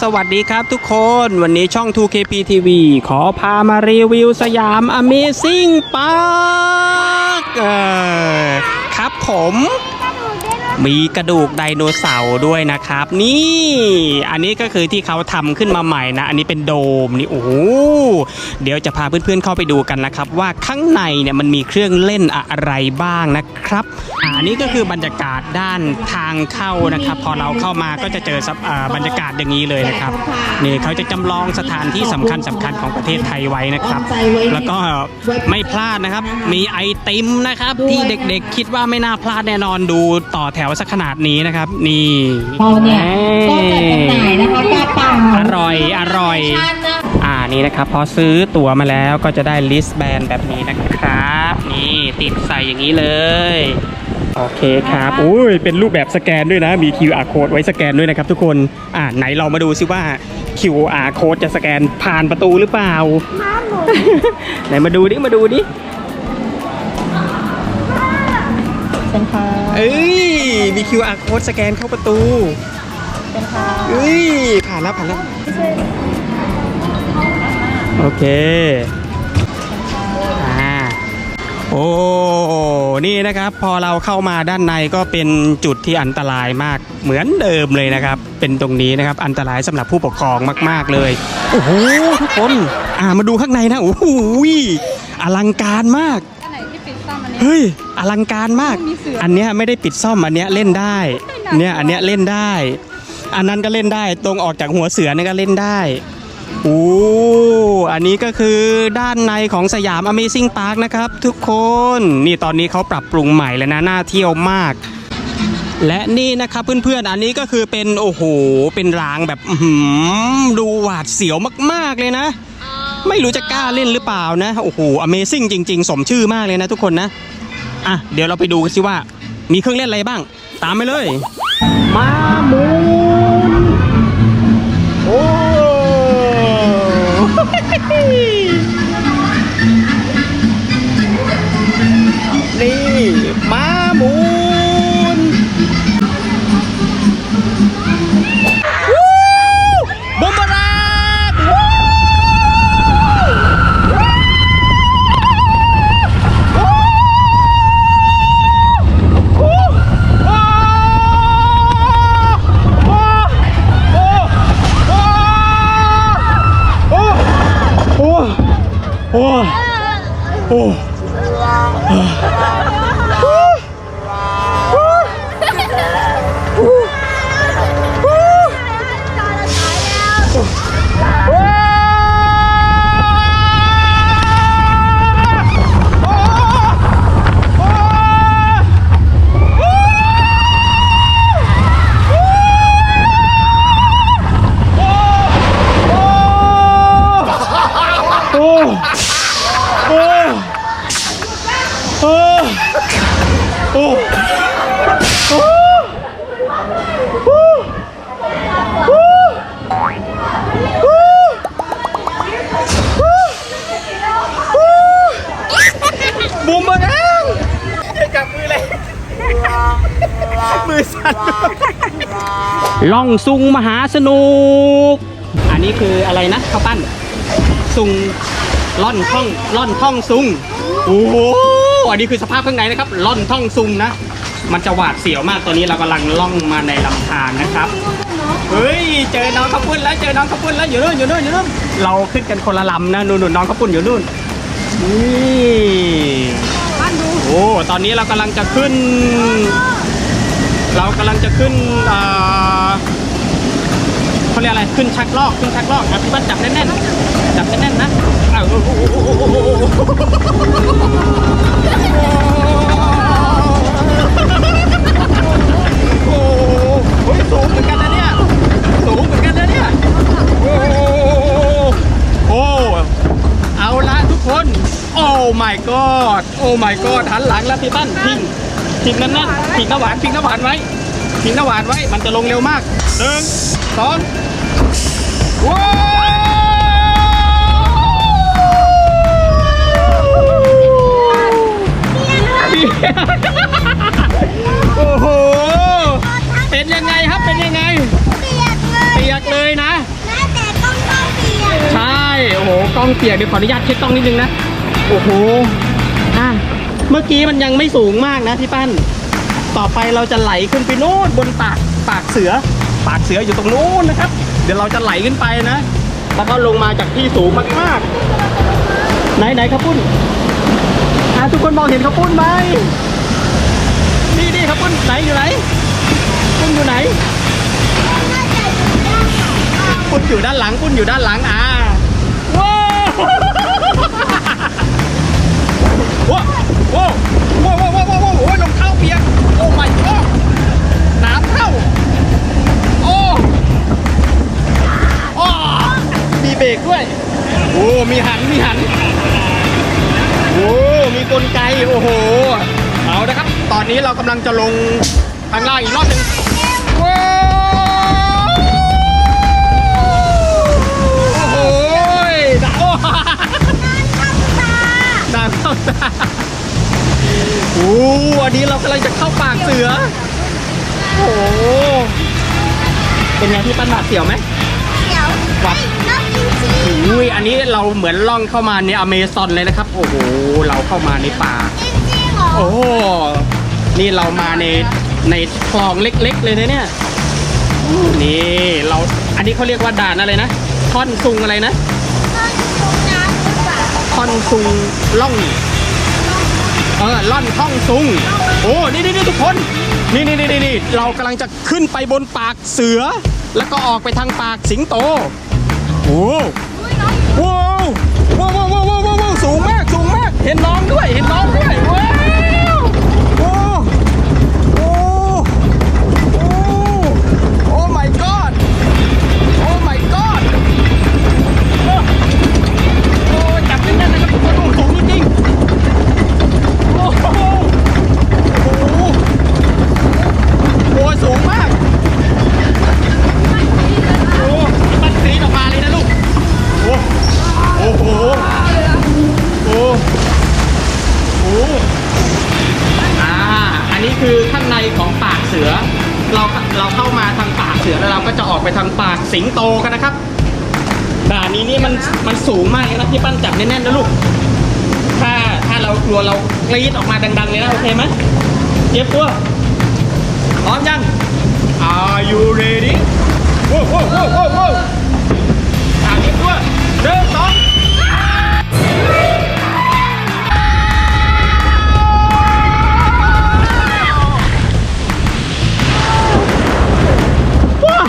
สวัสดีครับทุกคนวันนี้ช่อง 2KP TV ขอพามารีวิวสยาม Amazing Park ครับผม มีกระดูกไดโนเสาร์ด้วยนะครับ นี่อันนี้ก็คือที่เขาทำขึ้นมาใหม่นะ อันนี้เป็นโดมนี่โอ้โหเดี๋ยวจะพาเพื่อนๆเข้าไปดูกันนะครับ ว่าข้างในเนี่ยมันมีเครื่องเล่นอะไรบ้างนะครับอันนี้ก็คือบรรยากาศด้านทางเข้านะครับ พอเราเข้ามาก็จะเจออบรรยากาศอย่างนี้เลยนะครับนี่เขาจะจำลองสถานที่สำคัญสำคัญของประเทศไทยไว้นะครับ แล้วก็ไม่พลาดนะครับ มีไอติมนะครับ ที่เด็กๆ คิดว่าไม่น่าพลาดแน่นอนดูต่อแถวสักขนาดนี้นะครับ นี่เราเนี่ยก็จะจำหน่ายนะคะกระเป๋าอร่อยอร่อยชั้นนะอ่านี่นะครับ พอซื้อตั๋วมาแล้วก็จะได้ลิสต์แบนแบบนี้นะครับ นี่ติดใส่อย่างนี้เลย โอเคครับอุ้ยเป็นรูปแบบสแกนด้วยนะ มี QR code ไว้สแกนด้วยนะครับทุกคนอ่าไหนเรามาดูซิว่า QR code จะสแกนผ่านประตูหรือเปล่าไหนมาดูดิมาดูดิเป็นค่ะ เอ้ยมี QR code สแกนเข้าประตู เป็นค่ะเอ้ย ผ่านแล้วผ่านแล้วโอเค อ่า โอ้ นี่นะครับ พอเราเข้ามาด้านในก็เป็นจุดที่อันตรายมาก เหมือนเดิมเลยนะครับ เป็นตรงนี้นะครับ อันตรายสำหรับผู้ปกครองมาก ๆ เลย โอ้โห ทุกคน อ่า มาดูข้างในนะ โอ้โห อลังการมาก เฮ้ยอลังการมากมีเสืออัอันเนี้ยไม่ได้ปิดซ่อมอันเนี้ยเล่นได้ไม่น่าเนี่ยอันเนี้ยเล่นได้ อันนั้นก็เล่นได้ตรงออกจากหัวเสือนี่ก็เล่นได้โอ้อันนี้ก็คือด้านในของสยาม Amazing Park นะครับ ทุกคน นี่ตอนนี้เขาปรับปรุงใหม่แล้วนะน่าเที่ยวมาก และนี่นะครับเพื่อนๆ อันนี้ก็คือเป็นโอ้โห เป็นรางแบบอื้อหือดูหวาดเสียวมากๆเลยนะ ไม่รู้จะกล้าเล่นหรือเปล่านะ โอ้โห Amazing จริง ๆ สมชื่อมากเลยนะทุกคนนะ อะ เดี๋ยวเราไปดูกันสิว่า มีเครื่องเล่นอะไรบ้าง ตามไปเลย มาหมู โอ้โล่องซุงมหาสนุก อันนี้คืออะไรนะข้าวปั้นซุงล่อนท่องล่อนท่องซุงโอ้โหอันนี้คือสภาพข้างในนะครับล่อนท่องซุงนะ มันจะหวาดเสียวมากตอนนี้เรากำลังล่องมาในลำธารนะครับเฮ้ยเจอน้องข้าวปุ้นแล้วเจอน้องข้าวปุ้นแล้วอยู่นู่นอยู่นู่นอยู่นู่นเราขึ้นกันคนละลำนะนู่นนู่นน้องข้าวปุ้นอยู่นู่นนี่โอ้ตอนนี้เรากำลังจะขึ้น เรากำลังจะขึ้นเขาเรียกอะไรขึ้นชักลอกขึ้นชักลอกครับพี่บ้านจับแน่นๆจับแน่นๆนะอ้าวโอ้โหสูงเหมือนกันนะเนี่ยสูงเหมือนกันนะเนี่ยโอ้โหเอาละทุกคน โอ้ my god โอ้ my god หันหลังแล้วพี่ตั้นพิง จิดนั่นนั่นๆจิดน้ำหวานจิดน้ำหวานไว้จิดน้ำหวานไว้ มันจะลงเร็วมากหนึ่งสองว้าโอ้โห เป็นยังไงครับ เป็นยังไง เปียกเลยนะ แต่กล้องต้องเปียก ใช่ โอ้โห กล้องเปียก เดี๋ยวขออนุญาตเช็ดต้องนิดนึงนะ โอ้โห อะ เมื่อกี้มันยังไม่สูงมากนะพี่ปั้น ต่อไปเราจะไหลขึ้นไปโน่นบนปากปากเสือ ปากเสืออยู่ตรงนู้นนะครับ เดี๋ยวเราจะไหลขึ้นไปนะ แล้วก็ลงมาจากที่สูงมากๆ ไหนไหนครับปุ้นอะทุกคนมองเห็นครับปุ้นไหมนี่นี่ครับปุ้นไหนอยู่ไหนปุ้นอยู่ไหนปุ้นอยู่ด้านหลังปุ้นอยู่ด้านหลังอ่า โอ้ my god น้ำเข้า โอ้โอ้มีเบรกด้วย โอ้ มีหัน มีหัน โอ้ มีกลไก โอ้โห เอาละครับ ตอนนี้เรากำลังจะลงข้างล่างอีกรอบหนึ่งว้โอ้โหดาวดาวเข้าตา โอ้อันนี้เรากำลังจะเข้าปากเสือ โอ้โหเป็นไงที่ปั้นหวาดเสียวไหมหวัดอุ้ยอันนี้เราเหมือนล่องเข้ามาในอเมซอนเลยนะครับ โอ้โห เราเข้ามาในป่าโอ้โหนี่เรามาในในคลองเล็กๆเลยนะเนี่ยนี่เรา อันนี้เขาเรียกว่าด่านอะไรนะท่อนซุงอะไรนะท่อนซุงล่อง เออล่อนท่องซุง โอ้นี่นี่นี่ทุกคนนี่นี่นี่นี่นี่เรากำลังจะขึ้นไปบนปากเสือ แล้วก็ออกไปทางปากสิงโต โอ้ว้าวว้าวว้าวว้าวว้าวว้าวว้าวสูงมากสูงมาก เห็นน้องด้วยเห็นน้องด้วย เลยนะโอเคไหมเจ็บตัวพร้อมยัง Are you ready โว้โว้โว้โว้โว้อ่าเจ็บตัวหนึ่งสองว้า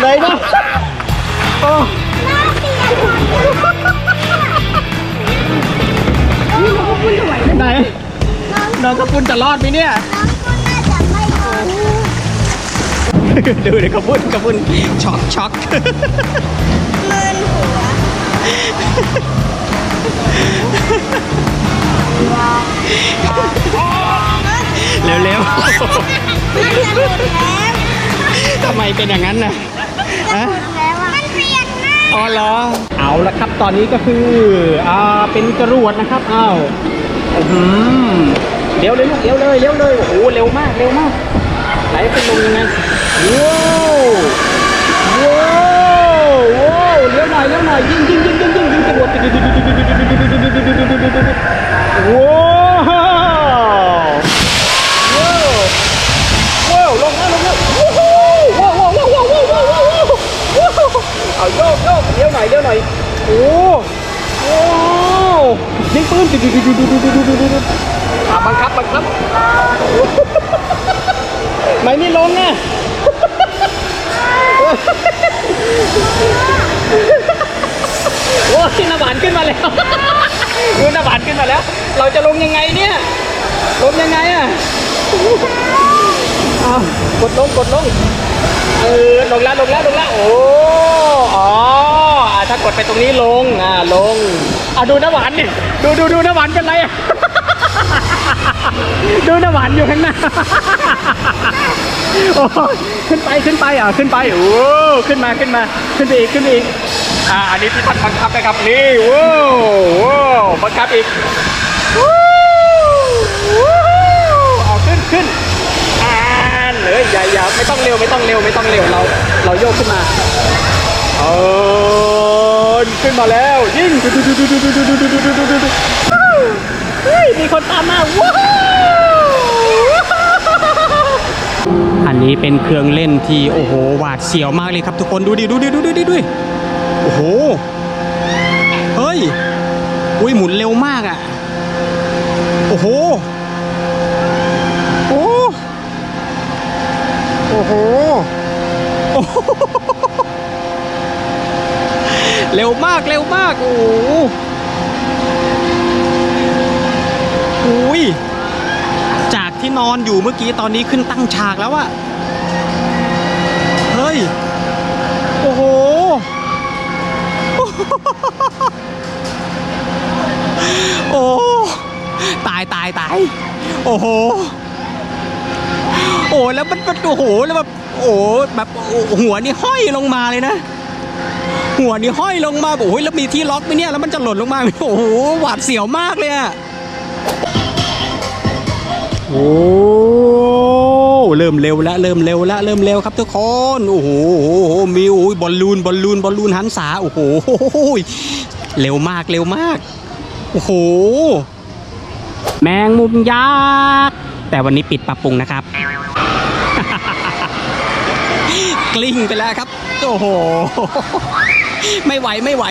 ไหนนะโอ้ ไหนน้องกระปุนจะรอดไหมเนี่ย ดูเดี๋ยวกระปุนกระปุนช็อกช็อกเร็วเร็วๆทำไมเป็นอย่างนั้นน่ะฮะ อ๋อเหรอ เอาละครับ ตอนนี้ก็คืออ่าเป็นจรวดนะครับอ้าวอื้อหือเร็วเลยลูกเร็วเลยเร็วเลยโอ้โหเร็วมากเร็วมากไหลเป็นลงยังไงว้า เราจะลงยังไงเนี่ย ลงยังไงอะอ้ากดลงกดลง เออ ลงแล้วลงแล้วลงแล้ว โอ้อ๋อถ้ากดไปตรงนี้ลง อ่า ลง อะดูน้ำหวานดิ ดูดูดูน้ำหวานเป็นไรอะดูน้ำหวานอยู่ข้างหน้าโอ้ขึ้นไปขึ้นไปอะขึ้นไปโอ้ขึ้นมาขึ้นมาขึ้นไปอีกขึ้นไปอีกอ่าอันนี้พี่พัดบังคับนะครับนี่ว้าวว้าวบังคับอีก เอาขึ้นขึ้นอ่านเอเอ้ยอย่าอย่าไม่ต้องเร็วไม่ต้องเร็วไม่ต้องเร็วเราเราโยกขึ้นมาเออขึ้นมาแล้วยิ่งเฮ้ยมีคนตามมาว้าอันนี้เป็นเครื่องเล่นที่โอ้โหหวาดเสียวมากเลยครับทุกคนดูดิดูดิดูดิดูดิโอ้โหเฮ้ยอุ้ยหมุนเร็วมากอะ โอ้โห โอ้โอ้โหโอ้โห เร็วมากเร็วมาก โอ้โหอุ้ยจากที่นอนอยู่เมื่อกี้ตอนนี้ขึ้นตั้งฉากแล้วอะเฮ้ย โอ้โห โอ้ ตายตายตายโอ้โหโอ้แล้วมันโอ้โหแล้วแบบโอ้แบบหัวนี่ห้อยลงมาเลยนะ หัวนี่ห้อยลงมาโอ้ยแล้วมีที่ล็อกไหมเนี่ยแล้วมันจะหล่นลงมาไหมโอ้โหหวาดเสียวมากเลยอะโอ้เริ่มเร็วแล้วเริ่มเร็วแล้วเริ่มเร็วครับทุกคนโอ้โหโอ้โหมีโอ้ยบอลลูนบอลลูนบอลลูนหันษาโอ้โหเร็วมากเร็วมากโอ้โห แมงมุมยักษ์แต่วันนี้ปิดปรับปรุงนะครับ กลิ้งไปแล้วครับ โอ้โห ไม่ไหวไม่ไหว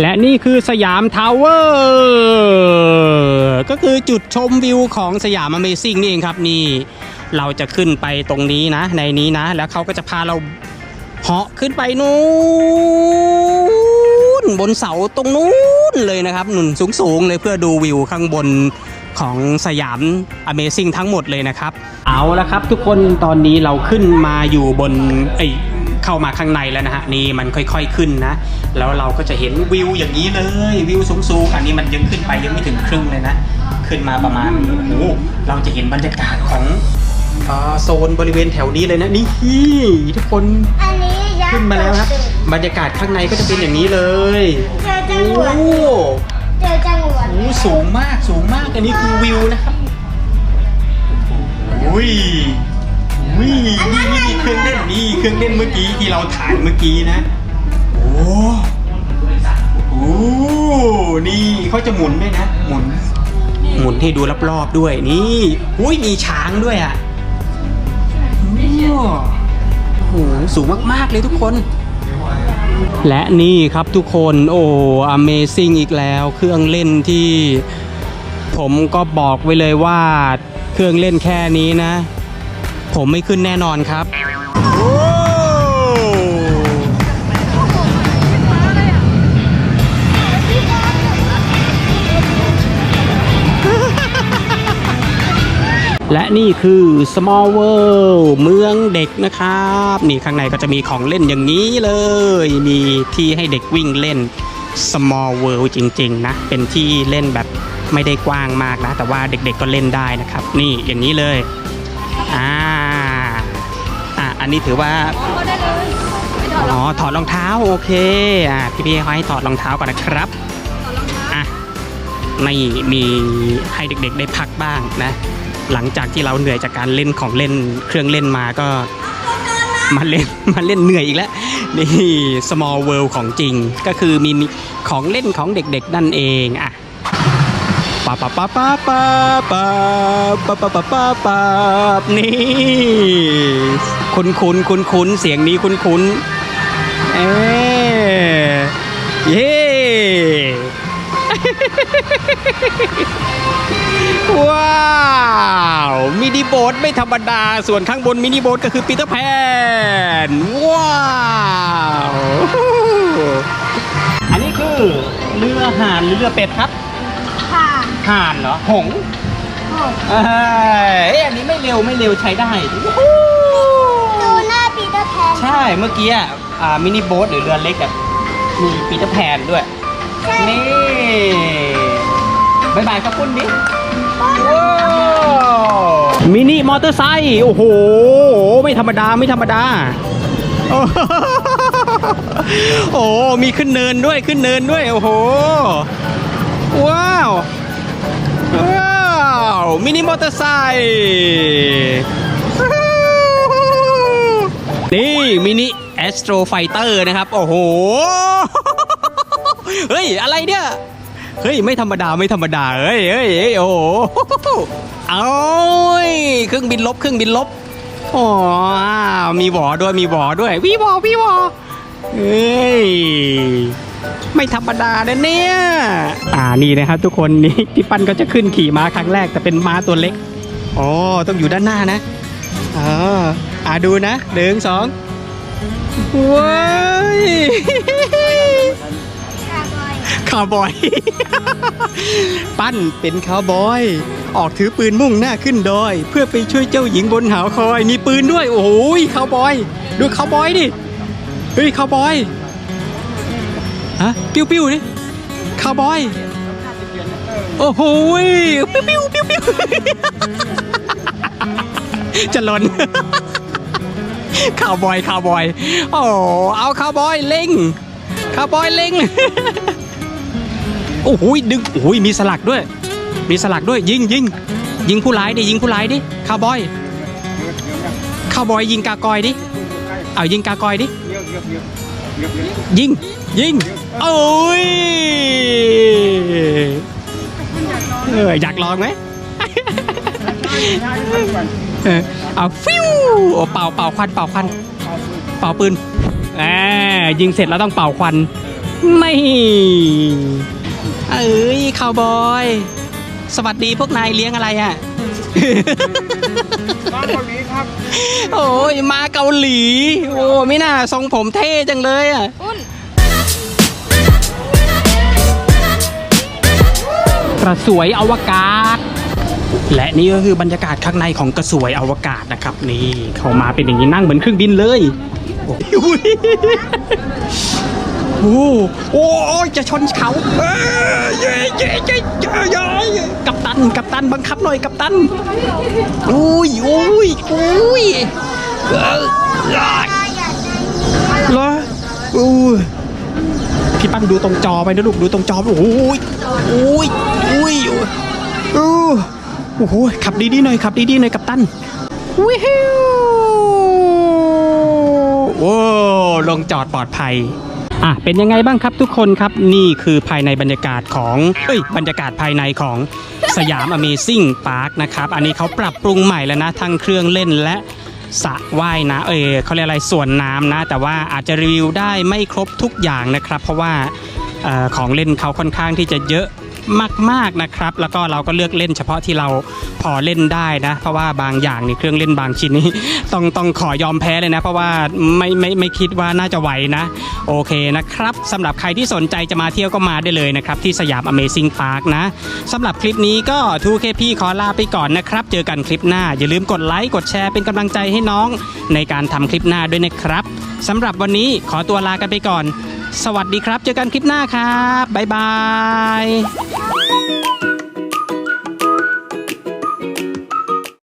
และนี่คือสยามทาวเวอร์ก็คือจุดชมวิวของสยาม Amazing นี่เองครับนี่ เราจะขึ้นไปตรงนี้นะ ในนี้นะ แล้วเขาก็จะพาเราเหาะขึ้นไปนู้นบนเสาตรงนู้นเลยนะครับหนุนสูงๆเลยเพื่อดูวิวข้างบนของสยาม Amazing ทั้งหมดเลยนะครับ เอาละครับทุกคนตอนนี้เราขึ้นมาอยู่บนไอ เข้ามาข้างในแล้วนะฮะนี่มันค่อยๆขึ้นนะ แล้วเราก็จะเห็นวิวอย่างนี้เลยวิวสูงๆอันนี้มันยังขึ้นไปยังไม่ถึงครึ่งเลยนะ ขึ้นมาประมาณนี้โอ้โหเราจะเห็นบรรยากาศของเอ่อโซนบริเวณแถวนี้เลยนะนี่ทุกคนอันนี้ยักษ์ขึ้นมาแล้วครับบรรยากาศข้างในก็จะเป็นอย่างนี้เลยเจอจัโอ้งหวัดโหเจอจังหวัดโอ้โหสูงมากสูงมากอันนี้คือวิวนะครับอุ้ยอุ้ยนี่นี่นี่เครื่อง เครื่องเล่นเมื่อกี้ที่เราถ่ายเมื่อกี้นะ โอ้โหนี่เขาจะหมุนด้วยนะ หมุน หมุนให้ดูรอบๆด้วยนี่อุ้ยมีช้างด้วยอะโอ้โหสูงมากๆเลยทุกคน และนี่ครับทุกคนโอ้ Amazing อีกแล้วเครื่องเล่นที่ผมก็บอกไว้เลยว่าเครื่องเล่นแค่นี้นะ ผมไม่ขึ้นแน่นอนครับ และนี่คือ Small World เมืองเด็กนะครับ นี่ข้างในก็จะมีของเล่นอย่างนี้เลย มีที่ให้เด็กวิ่งเล่น Small World จริง ๆ นะ เป็นที่เล่นแบบไม่ได้กว้างมากนะ แต่ว่าเด็กๆก็เล่นได้นะครับ นี่อย่างนี้เลยอ่าอะอันนี้ถือว่าอ๋อถอดรองเท้าโอเคอะพี่ๆเขาให้ถอดรองเท้าก่อนนะครับอะไม่มีให้เด็กๆได้พักบ้างนะ หลังจากที่เราเหนื่อยจากการเล่นของเล่นเครื่องเล่นมาก็มาเล่นมาเล่นเหนื่อยอีกแล้วนี่ small world ของจริงก็คือมีของเล่นของเด็กๆนั่นเองอะปะปะปะปะปะปะปะปะปะปะปะนี่คุ้นคุ้นคุ้นคุ้นเสียงนี้คุ้นคุ้นเอ๊เย้ ว้าวมินิโบ๊ทไม่ธรรมดา ส่วนข้างบนมินิโบ๊ทก็คือปีเตอร์แพนว้าว อันนี้คือเรือห่านหรือเรือเป็ดครับค่ะห่านเหรอหงส์หเอ้ยเอ้ยอันนี้ไม่เร็วไม่เร็วใช้ได้ ดูหน้าปีเตอร์แพนใช่เมื่อกี้อะอ่ามินิโบ๊ทหรือเรือเล็กอะมีปีเตอร์แพนด้วยใช่ นี่บายบายครับคุณดิว้าวมินิมอเตอร์ไซค์โอ้โห ไม่ธรรมดาไม่ธรรมดา โอ้โหโอ้โหมีขึ้นเนินด้วยขึ้นเนินด้วย โอ้โห ว้าว ว้าว มินิมอเตอร์ไซค์นี่ มินิแอสโตรไฟเตอร์นะครับ โอ้โห เฮ้ย อะไรเนี่ย เฮ้ย ไม่ธรรมดาไม่ธรรมดาเฮ้ยเฮ้ยโอ้โหเอาเครื่องบินลบเครื่องบินลบอ๋อมีหวอด้วยมีหวอด้วยวีหวอวีหวอเฮ้ยไม่ธรรมดานะเนี่ย อ่านี่นะครับทุกคนนี่พี่ปั้นก็จะขึ้นขี่ม้าครั้งแรกแต่เป็นม้าตัวเล็กอ๋อต้องอยู่ด้านหน้านะอ่าอ่าดูนะหนึ่งสองว้าย คาร์บอยคาวบอย ปั้นเป็นคาวบอย ออกถือปืนมุ่งหน้าขึ้นดอย เพื่อไปช่วยเจ้าหญิงบนหอคอย มีปืนด้วย โอ้โหคาวบอย ดูคาวบอยดิ เฮ้ยคาวบอย ฮะ ปิ้วปิ้วดิคาวบอย โอ้โหปิ้วปิ้วปิ้วปิ้วจะหล่นคาวบอยคาวบอย โอ้ เอาคาวบอยเล็งคาวบอยเล็ง โอ้โหดึงโอ้โหมีสลักด้วย มีสลักด้วยยิงยิงยิงผู้ร้ายดิยิงผู้ร้ายดิคาวบอยคาวบอยยิงกากอยดิเอายิงกากอยดิยิงยิงโอ้ยเอออยากลองไหมเอาฟิวเป่าเป่าควันเป่าควันเป่าปืนแหมยิงเสร็จแล้วต้องเป่าควันไม่ เอ้ยคาวบอย สวัสดีพวกนายเลี้ยงอะไรอะมาเกาหลีครับ โอ้ยมาเกาหลี โอ้ไม่น่าทรงผมเท่จังเลยอะกระสวยอวกาศ และนี่ก็คือบรรยากาศข้างในของกระสวยอวกาศนะครับ นี่ เข้ามาเป็นอย่างนี้นั่งเหมือนเครื่องบินเลยโอ้ย โอ้โหโอ้จะชนเขาเอ้ยเย้เย้เย้เย้เย้กัปตันกัปตันบังคับหน่อยกัปตันอุ้ยอุ้ยอุ้ยเออเหรออู้พี่ปั้นดูตรงจอไปนะลูกดูตรงจอไปโอ้ยโอ้ยอุ้ยโอ้โอ้โหขับดีๆหน่อยขับดีๆหน่อยกัปตันวิวโอ้ลงจอดปลอดภัย อะเป็นยังไงบ้างครับทุกคนครับนี่คือภายในบรรยากาศของเอ้ยบรรยากาศภายในของสยาม Amazing Park นะครับ อันนี้เขาปรับปรุงใหม่แล้วนะทั้งเครื่องเล่นและสระว่ายนะเออเขาเรียกอะไรส่วนน้ำนะ แต่ว่าอาจจะรีวิวได้ไม่ครบทุกอย่างนะครับ เพราะว่าออของเล่นเขาค่อนข้างที่จะเยอะ มากๆนะครับ แล้วก็เราก็เลือกเล่นเฉพาะที่เราพอเล่นได้นะ เพราะว่าบางอย่างนี่เครื่องเล่นบางชิ้นนี่ต้องต้องขอยอมแพ้เลยนะ เพราะว่าไม่ไม่ไม่คิดว่าน่าจะไหวนะ โอเคนะครับสำหรับใครที่สนใจจะมาเที่ยวก็มาได้เลยนะครับที่สยาม Amazing Park นะสำหรับคลิปนี้ก็ 2KP ขอลาไปก่อนนะครับ เจอกันคลิปหน้า อย่าลืมกดไลค์กดแชร์เป็นกำลังใจให้น้องในการทำคลิปหน้าด้วยนะครับสำหรับวันนี้ขอตัวลากันไปก่อน สวัสดีครับ เจอกันคลิปหน้าครับ บ๊ายบาย Bye.